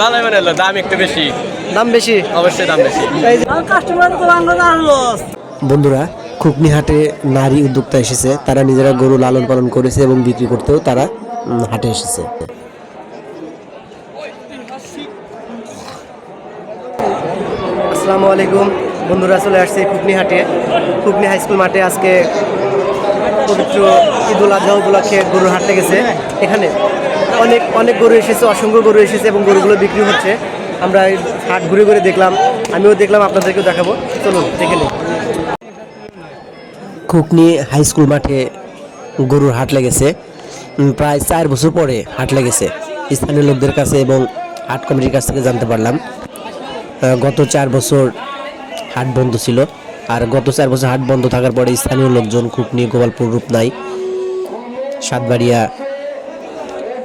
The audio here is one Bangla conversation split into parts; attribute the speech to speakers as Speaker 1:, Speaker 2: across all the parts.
Speaker 1: ভালো মানে হলো দাম একটু বেশি।
Speaker 2: দাম বেশি?
Speaker 1: অবশ্যই দাম বেশি।
Speaker 3: কাস্টমার
Speaker 2: বন্ধুরা খুকনি হাটে নারী উদ্যোক্তা এসেছে। তারা নিজেরা গরু লালন পালন করেছে এবং বিক্রি করতেও তারা হাটে এসেছে। আসসালামু আলাইকুম। বন্ধুরা চলে আসছে খুকনি হাটে। খুকনি হাই স্কুল মাঠে আজকে পবিত্র ঈদুল আজহা উপলক্ষে গরুর হাট লেগেছে। এখানে অনেক অনেক গরু এসেছে, অসংখ্য গরু এসেছে এবং গরুগুলো বিক্রি হচ্ছে। আমরা হাট ঘুরে ঘুরে দেখলাম, আমিও দেখলাম, আপনাদেরকেও দেখাবো। চলুন, দেখে নিই। খুকনি হাই স্কুল মাঠে গরুর হাট লেগেছে। প্রায় চার বছর পরে হাট লেগেছে। স্থানীয় লোকদের কাছে এবং হাট কমিটির কাছ থেকে জানতে পারলাম গত চার বছর হাট বন্ধ ছিল। আর গত চার বছর হাট বন্ধ থাকার পরে স্থানীয় লোকজন খুকনি গোপালপুর রূপনাই, সাতবাড়িয়া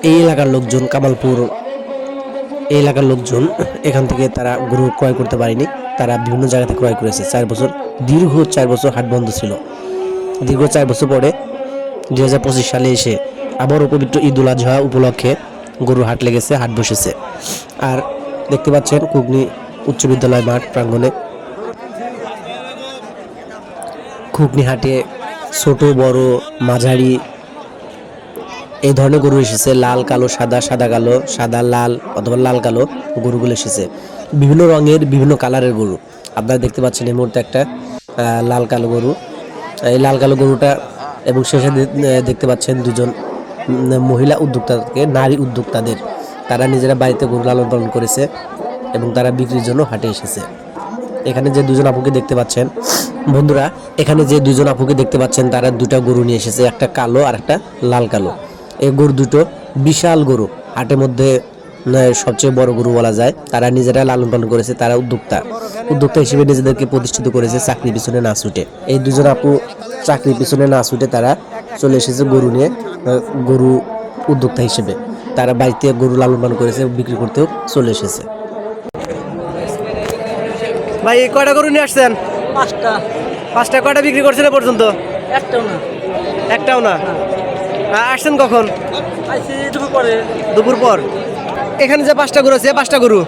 Speaker 2: এই এলাকার লোকজন, কামালপুর এই এলাকার লোকজন, এখান থেকে তারা গরু ক্রয় করতে পারেনি। তারা বিভিন্ন জায়গাতে ক্রয় করেছে। চার বছর, দীর্ঘ চার বছর হাট বন্ধ ছিল। দীর্ঘ চার বছর পরে দুই হাজার পঁচিশ সালে এসে আবারও পবিত্র ঈদ উল আজহা উপলক্ষে গরুর হাট লেগেছে, হাট বসেছে। আর দেখতে পাচ্ছেন কুগনি উচ্চ বিদ্যালয় মাঠ প্রাঙ্গণে। খুকনি হাটে ছোট, বড়, মাঝারি এই ধরনের গরু এসেছে, লাল, কালো, সাদা সাদা কালো, সাদা, লাল অথবা লাল, কালো গরুগুলো এসেছে। বিভিন্ন রঙের, বিভিন্ন কালারের গরু। আপনারা দেখতে পাচ্ছেন এই মুহূর্তে একটা লাল, কালো গরু। এই লাল, কালো গরুটা এবং শেষে দেখতে পাচ্ছেন দুজন মহিলা উদ্যোক্তাকে, নারী উদ্যোক্তাদের। তারা নিজেরা বাড়িতে গরু লালন পালন করেছে এবং তারা বিক্রির জন্য হাটে এসেছে। এখানে যে দুজন আপুকে দেখতে পাচ্ছেন, বন্ধুরা, এখানে যে দুজন আপুকে দেখতে পাচ্ছেন, তারা দুটা গরু নিয়ে এসেছে, একটা কালো আর একটা লাল, কালো। এই গরু দুটো বিশাল গরু। হাটের মধ্যে সবচেয়ে বড় গরু বলা যায়। তারা নিজেরা লালন পালন করেছে তারা উদ্যোক্তা। উদ্যোক্তা হিসেবে নিজেদেরকে প্রতিষ্ঠিত করেছে চাকরি পিছনে না ছুটে। এই দুজন আপু চাকরির পিছনে না ছুটে তারা চলে এসেছে গরু নিয়ে গরু উদ্যোক্তা হিসেবে। তারা বাড়িতে গরু লালন পালন করেছে বিক্রি করতেও চলে এসেছে। ভাই কয়টা গরু নিয়ে আসছেন?
Speaker 3: পাঁচটা।
Speaker 2: পাঁচটা কয়টা বিক্রি করছেন পর্যন্ত?
Speaker 3: একটাও না।
Speaker 2: একটাও না? আসছেন কখন?
Speaker 3: দুপুর পরে।
Speaker 2: দুপুর পর। এখানে যে পাঁচটা গরু আছে পাঁচটা গরু?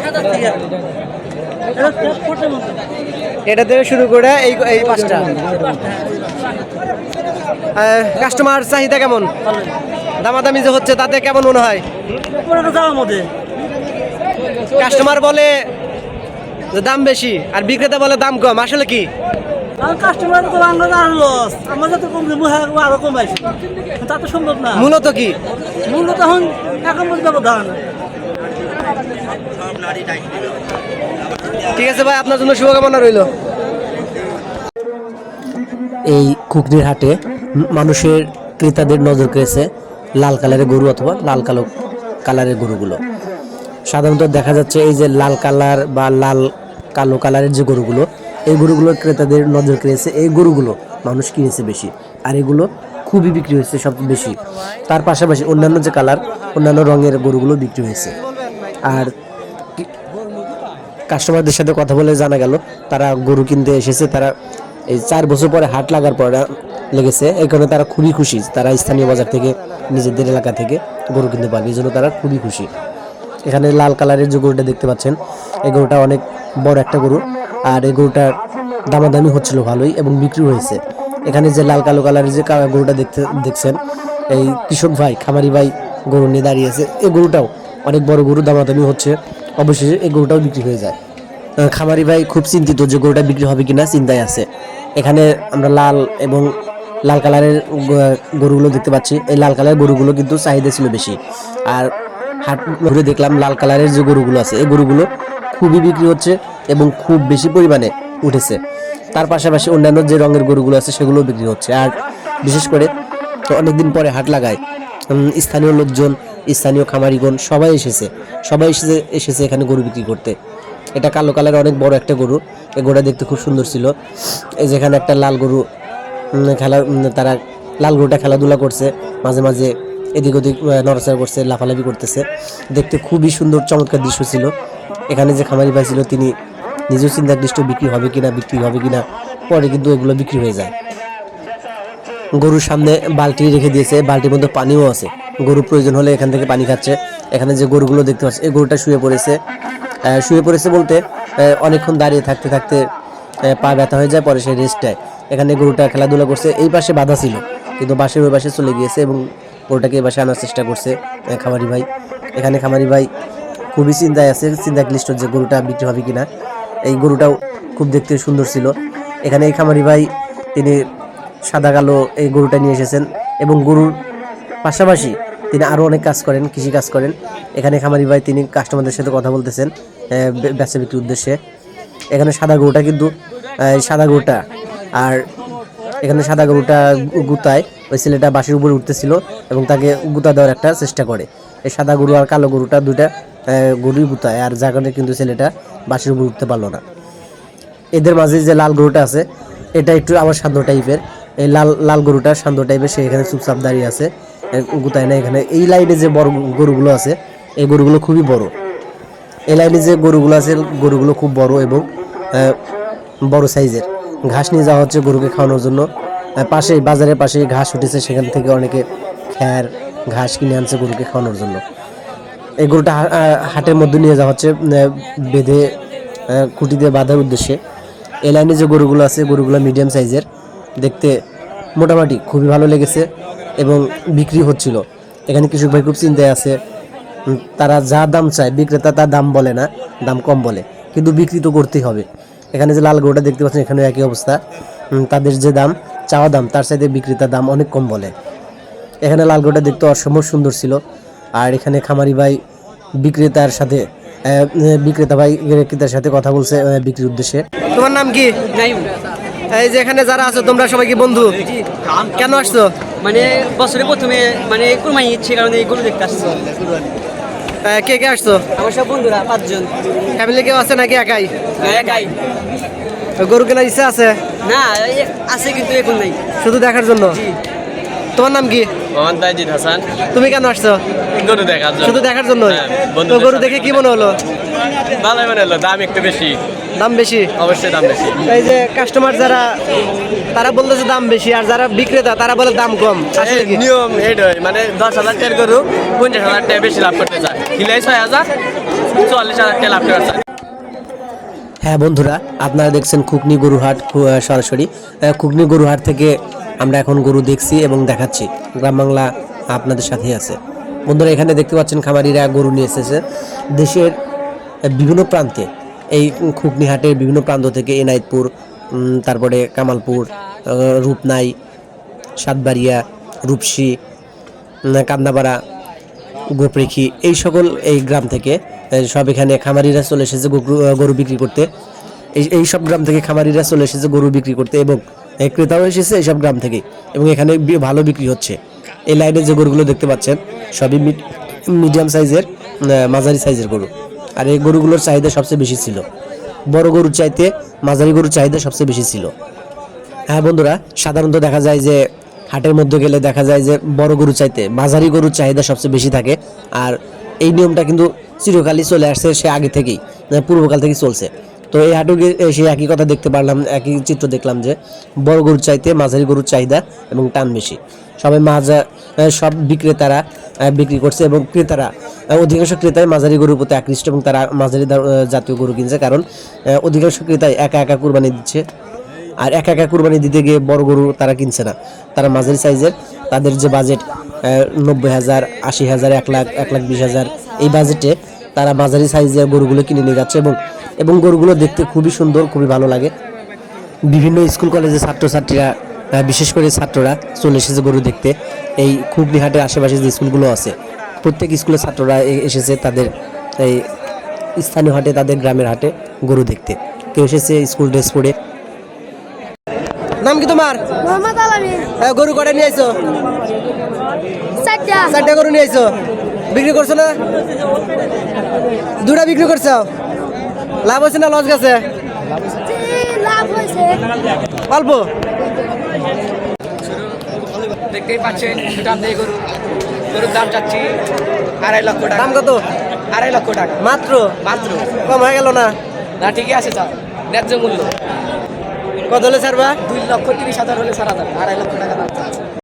Speaker 3: সাদা থেকে। এটা
Speaker 2: থেকে শুরু করে এই এই পাঁচটা। কাস্টমার চাহিদা কেমন? দামাদামি যে হচ্ছে তাতে কেমন মনে হয়? কাস্টমার বলে যে দাম বেশি আর বিক্রেতা বলে দাম কম। আসলে কি?
Speaker 3: কাস্টমার তো বাংলা আর লস আমার যত কম দেবো আরও কমাইছে। তা তো সম্ভব না।
Speaker 2: মূলত কি?
Speaker 3: মূল্য তখন এখন ব্যবধান
Speaker 2: ঠিক আছে ভাই আপনার জন্য শুভকামনা রইল। এই কুকনির হাটে মানুষের ক্রেতাদের নজর কেড়েছে লাল কালারের গরু অথবা লাল কালো কালারের গরুগুলো। সাধারণত দেখা যাচ্ছে এই যে লাল কালার বা লাল কালো কালারের যে গরুগুলো এই গরুগুলোর ক্রেতাদের নজর কেড়েছে, এই গরুগুলো মানুষ কিনেছে বেশি। আর এগুলো খুবই বিক্রি হয়েছে সবচেয়ে বেশি। তার পাশাপাশি অন্যান্য যে কালার, অন্যান্য রঙের গরুগুলো বিক্রি হয়েছে। আর কাস্টমারদের সাথে কথা বলে জানা গেল, তারা গরু কিনতে এসেছে, তারা এই চার বছর পরে হাট লাগার পরে লেগেছে। এই কারণে তারা খুবই খুশি, তারা স্থানীয় বাজার থেকে, নিজেদের এলাকা থেকে গরু কিনতে পারবে। এই জন্য তারা খুবই খুশি। এখানে লাল কালারের যে গরুটা দেখতে পাচ্ছেন, এই গরুটা অনেক বড় একটা গরু। আর এই গরুটার দামাদামি হচ্ছিল ভালোই এবং বিক্রি হয়েছে। এখানে যে লাল কালো কালারের যে গরুটা দেখতে দেখছেন, এই কৃষক ভাই, খামারি ভাই গরু নিয়ে দাঁড়িয়েছে এই গরুটাও অনেক বড় গরু, দামাদামি হচ্ছে। অবশেষে এই গরুটাও বিক্রি হয়ে যায়। খামারি ভাই খুব চিন্তিত যে গরুটা বিক্রি হবে কিনা, চিন্তায় আছে। এখানে আমরা লাল এবং লাল কালারের গরুগুলো দেখতে পাচ্ছি। এই লাল কালারের গরুগুলো কিন্তু চাহিদা ছিল বেশি। আর হাট ঘুরে দেখলাম, লাল কালারের যে গরুগুলো আছে, এই গরুগুলো খুবই বিক্রি হচ্ছে এবং খুব বেশি পরিমাণে উঠেছে। তার পাশাপাশি অন্যান্য যে রঙের গরুগুলো আছে, সেগুলোও বিক্রি হচ্ছে। আর বিশেষ করে তো অনেকদিন পরে হাট লাগায় স্থানীয় লোকজন, স্থানীয় খামারিগণ সবাই এসেছে। সবাই এসেছে এসেছে এখানে গরু বিক্রি করতে। এটা কালো কালার অনেক বড় একটা গরু। এই গরুটা দেখতে খুব সুন্দর ছিল। এই যেখানে একটা লাল গরু খেলা তারা লাল গরুটা খেলাধুলা করছে। মাঝে মাঝে এদিক ওদিক নড়াচড়া করছে, লাফালাফি করতেছে। দেখতে খুবই সুন্দর, চমৎকার দৃশ্য ছিল। এখানে যে খামারি ভাই ছিল, তিনি নিজেও চিন্তাকৃষ্ট বিক্রি হবে কিনা, বিক্রি হবে কিনা, পরে কিন্তু এগুলো বিক্রি হয়ে যায়। গরুর সামনে বালতি রেখে দিয়েছে, বালতির মধ্যে পানিও আছে। গরু প্রয়োজন হলে এখান থেকে পানি খাচ্ছে। এখানে যে গরুগুলো দেখতে পাচ্ছি, এই গরুটা শুয়ে পড়েছে। শুয়ে পড়েছে বলতে অনেকক্ষণ দাঁড়িয়ে থাকতে থাকতে পা ব্যথা হয়ে যায়, পরে সে রেস্ট নেয়। এখানে গরুটা খেলাধুলা করছে, এই পাশে বাধা ছিল, কিন্তু বাসের ওই পাশে চলে গিয়েছে এবং গরুটাকে পাশে আনার চেষ্টা করছে খামারি ভাই। এখানে খামারি ভাই খুবই চিন্তায় আছে চিন্তা ক্লিষ্ট যে গরুটা বিক্রি হবে কিনা। এই গরুটাও খুব দেখতে সুন্দর ছিল। এখানে এই খামারি ভাই তিনি সাদা কালো এই গরুটা নিয়ে এসেছেন এবং গরুর পাশাপাশি তিনি আরও অনেক কাজ করেন কৃষি কাজ করেন। এখানে খামারি ভাই তিনি কাস্টমারদের সাথে কথা বলতেছেন আহ, বে- বেচা বিক্রির উদ্দেশ্যে। এখানে সাদা গরুটা কিন্তু সাদা গরুটা আর এখানে সাদা গরুটা গুতায়। ওই ছেলেটা বাসের উপরে উঠতেছিল এবং তাকে গুতা দেওয়ার একটা চেষ্টা করে। এই সাদা গরু আর কালো গরুটা দুইটা গরুই গুতায় আর যার কারণে কিন্তু ছেলেটা বাসের উপরে উঠতে পারল না। এদের মাঝে যে লাল গরুটা আছে, এটা একটু আমার শান্ত টাইপের। এই লাল লাল গরুটা শান্ত টাইপের, সে এখানে চুপচাপ দাঁড়িয়ে আছে গুতায় না এখানে। এই লাইনে যে বড় গরুগুলো আছে, এই গরুগুলো খুবই বড়। এই লাইনে যে গরুগুলো আছে, গরুগুলো খুব বড় এবং বড় সাইজের। ঘাস নিয়ে যাওয়া হচ্ছে গরুকে খাওয়ানোর জন্য। পাশে বাজারের পাশে ঘাস উঠেছে, সেখান থেকে অনেকে খ্যার ঘাস কিনে আনছে গরুকে খাওয়ানোর জন্য। এই গরুটা হাটের মধ্যে নিয়ে যাওয়া হচ্ছে বেঁধে দিয়ে বাঁধার উদ্দেশ্যে। এই লাইনে যে গরুগুলো আছে, গরুগুলো মিডিয়াম সাইজের দেখতে মোটামুটি খুবই ভালো লেগেছে এবং বিক্রি হচ্ছিল। এখানে কৃষক ভাই খুব চিন্তায় আছে তারা যা দাম চায়, বিক্রেতা তার দাম বলে না, দাম কম বলে, কিন্তু বিক্রি তো করতেই হবে। এখানে যে লাল গরুটা দেখতে পাচ্ছেন এখানে একই অবস্থা। তাদের যে দাম চাওয়া দাম তার সাথে বিক্রেতার দাম অনেক কম বলে। এখানে লাল গরুটা দেখতে অসম্ভব সুন্দর ছিল। আর এখানে খামারি ভাই বিক্রেতার সাথে বিক্রেতা ভাই বিক্রেতার সাথে কথা বলছে বিক্রির উদ্দেশ্যে। তোমার নাম কি? এই যে এখানে যারা আছো তোমরা সবাই কি বন্ধু? কেন আসছো?
Speaker 4: মানে বছরে প্রথমে মানে কুরবানি ইচ্ছে কারণে এই গরু দেখতে আসছো।
Speaker 2: কে কে আসছো?
Speaker 4: আমার সব বন্ধুরা পাঁচজন।
Speaker 2: ফ্যামিলি কেউ আছে নাকি একাই?
Speaker 4: একাই।
Speaker 2: গরু কেনার ইচ্ছা আছে?
Speaker 4: না এই আছে কিন্তু এখন নাই।
Speaker 2: শুধু দেখার জন্য? তোমার নাম কি?
Speaker 1: মোহাম্মদ তাইজিদ হাসান।
Speaker 2: তুমি কেন আসছো?
Speaker 1: গরু দেখার জন্য।
Speaker 2: শুধু দেখার জন্য
Speaker 1: হ্যাঁ,
Speaker 2: তো গরু দেখে কি মনে হলো?
Speaker 1: ভালোই মনে হলো দাম একটু বেশি।
Speaker 2: দাম বেশি?
Speaker 1: অবশ্যই দাম বেশি।
Speaker 2: এই যে কাস্টমার যারা তারা বলতেছে দাম বেশি আর যারা বিক্রেতা তারা বলে দাম কম। আসলে কি?
Speaker 1: এই নিয়ম এইটাই মানে দশ হাজার টাকার গরু পঞ্চাশ হাজার টাকা বেশি লাভ করতে চায়। কিলাই ছয় হাজার চুয়াল্লিশ হাজার টাকা লাভ করতে চায়।
Speaker 2: হ্যাঁ বন্ধুরা, আপনারা দেখছেন খুকনি গরুহাট সরাসরি। খুকনি গরুহাট থেকে আমরা এখন গরু দেখছি এবং দেখাচ্ছি। গ্রাম বাংলা আপনাদের সাথেই আছে। বন্ধুরা, এখানে দেখতে পাচ্ছেন খামারিরা গরু নিয়ে এসেছে। দেশের বিভিন্ন প্রান্তে, এই খুকনি হাটের বিভিন্ন প্রান্ত থেকে এনায়তপুর তারপরে কামালপুর রূপনাই, সাতবাড়িয়া, রূপসী কান্দাপাড়া গোপরেখি, এই সকল এই গ্রাম থেকে সব এখানে খামারিরা চলে এসেছে গরু- বিক্রি করতে। এই এই সব গ্রাম থেকে খামারিরা চলে এসেছে গরু বিক্রি করতে এবং ক্রেতাও এসেছে এইসব গ্রাম থেকে এবং এখানে ভালো বিক্রি হচ্ছে। এই লাইনে যে গরুগুলো দেখতে পাচ্ছেন, সবই মিডিয়াম সাইজের মাঝারি সাইজের গরু। আর এই গরুগুলোর চাহিদা সবচেয়ে বেশি ছিল। বড় গরুর চাইতে মাঝারি গরুর চাহিদা সবচেয়ে বেশি ছিল। হ্যাঁ বন্ধুরা, সাধারণত দেখা যায় যে হাটের মধ্যে গেলে দেখা যায় যে বড় গরু চাইতে মাঝারি গরুর চাহিদা সবচেয়ে বেশি থাকে। আর এই নিয়মটা কিন্তু চিরকালই চলে আসছে সে আগে থেকেই মানে পূর্বকাল থেকেই চলছে। তো এই হাটে গিয়ে সেই একই কথা দেখতে পারলাম, একই চিত্র দেখলাম যে বড় গরুর চাইতে মাঝারি গরুর চাহিদা এবং টান বেশি। সবাই মাজা সব বিক্রেতারা বিক্রি করছে এবং ক্রেতারা অধিকাংশ ক্রেতাই মাঝারি গরুর প্রতি আকৃষ্ট এবং তারা মাঝারি জাতীয় গরু কিনছে কারণ অধিকাংশ ক্রেতাই একা একা কুরবানি দিচ্ছে। আর একা একা কুরবানি দিতে গিয়ে বড় গরু তারা কিনছে না। তারা মাঝারি সাইজের, তাদের যে বাজেট নব্বই হাজার, আশি হাজার, এক লাখ এক লাখ বিশ হাজার, এই বাজেটে তারা মাঝারি সাইজের গরুগুলো কিনে নিয়ে যাচ্ছে এবং এবং গরুগুলো দেখতে খুবই সুন্দর, খুবই ভালো লাগে। বিভিন্ন স্কুল কলেজের ছাত্রছাত্রীরা বিশেষ করে ছাত্ররা চলে এসেছে গরু দেখতে। এই খুবনি হাটের আশেপাশে যে স্কুলগুলো আছে, প্রত্যেক স্কুলের ছাত্ররা এসেছে তাদের, এই স্থানীয় হাটে, তাদের গ্রামের হাটে গরু দেখতে। কেউ এসেছে স্কুল ড্রেস পরে নাম কি তোমার?
Speaker 5: মোহাম্মদ আলামিন।
Speaker 2: হ্যাঁ, গরু কটা নিয়ে আইছো?
Speaker 5: চারটা।
Speaker 2: চারটা গরু নিয়ে আইছো? বিক্রি করছ না? দুটা বিক্রি করছ? লাভ হচ্ছে না লস গেছে?
Speaker 5: হয়েছে।
Speaker 2: অল্প?
Speaker 4: দেখতেই পাচ্ছেন দাম দিয়ে গরু। গরুর দাম চাচ্ছি আড়াই লক্ষ টাকা।
Speaker 2: দাম কত?
Speaker 4: আড়াই লক্ষ টাকা।
Speaker 2: মাত্র?
Speaker 4: মাত্র।
Speaker 2: কম হয়ে গেল না?
Speaker 4: না ঠিকই আছে স্যার ন্যায্য মূল্য।
Speaker 2: কত হলে বা
Speaker 4: দুই লক্ষ তিরিশ হাজার হলে সারা যাবে আড়াই লক্ষ টাকা